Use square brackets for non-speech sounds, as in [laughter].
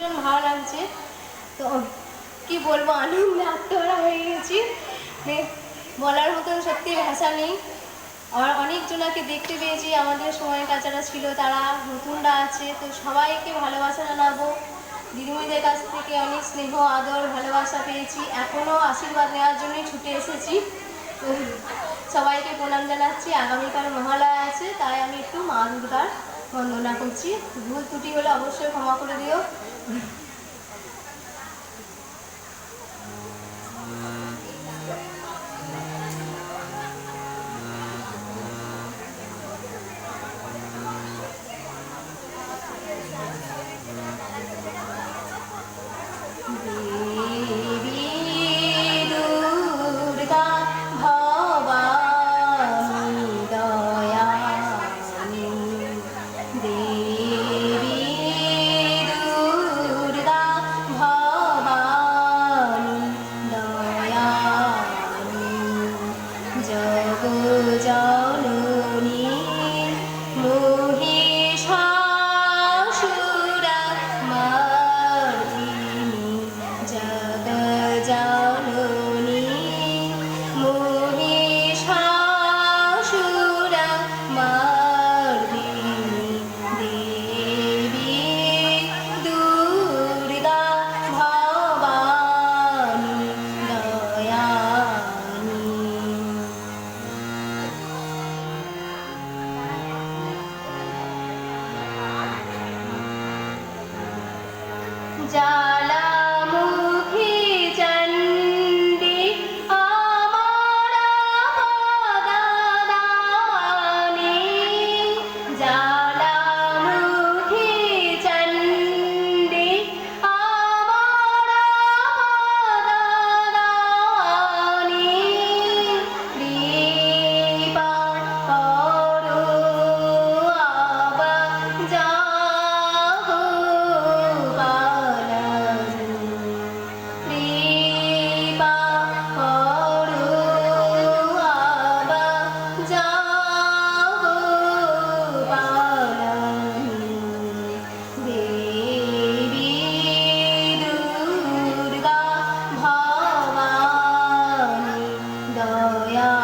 ভীষণ ভালো লাগছে। তো কি বলব, আনন্দে আত্মহারা হয়ে গেছি। মানে বলার মতন সত্যি ভাষা নেই। আর অনেকজনাকে দেখতে পেয়েছি, আমাদের সময় কাছারা ছিল, তারা নতুনরা আছে, তো সবাইকে ভালোবাসা জানাব। দিদিমণিদের কাছ থেকে অনেক স্নেহ, আদর, ভালোবাসা পেয়েছি। এখনও আশীর্বাদ নেওয়ার জন্যই ছুটে এসেছি। সবাইকে প্রণাম জানাচ্ছি। আগামীকাল মহালয়া আছে, তাই আমি একটু মা দুর্গার বন্দনা করছি। ভুল ত্রুটি হলে অবশ্যই ক্ষমা করে দিও। Yeah. [laughs] 진짜 我要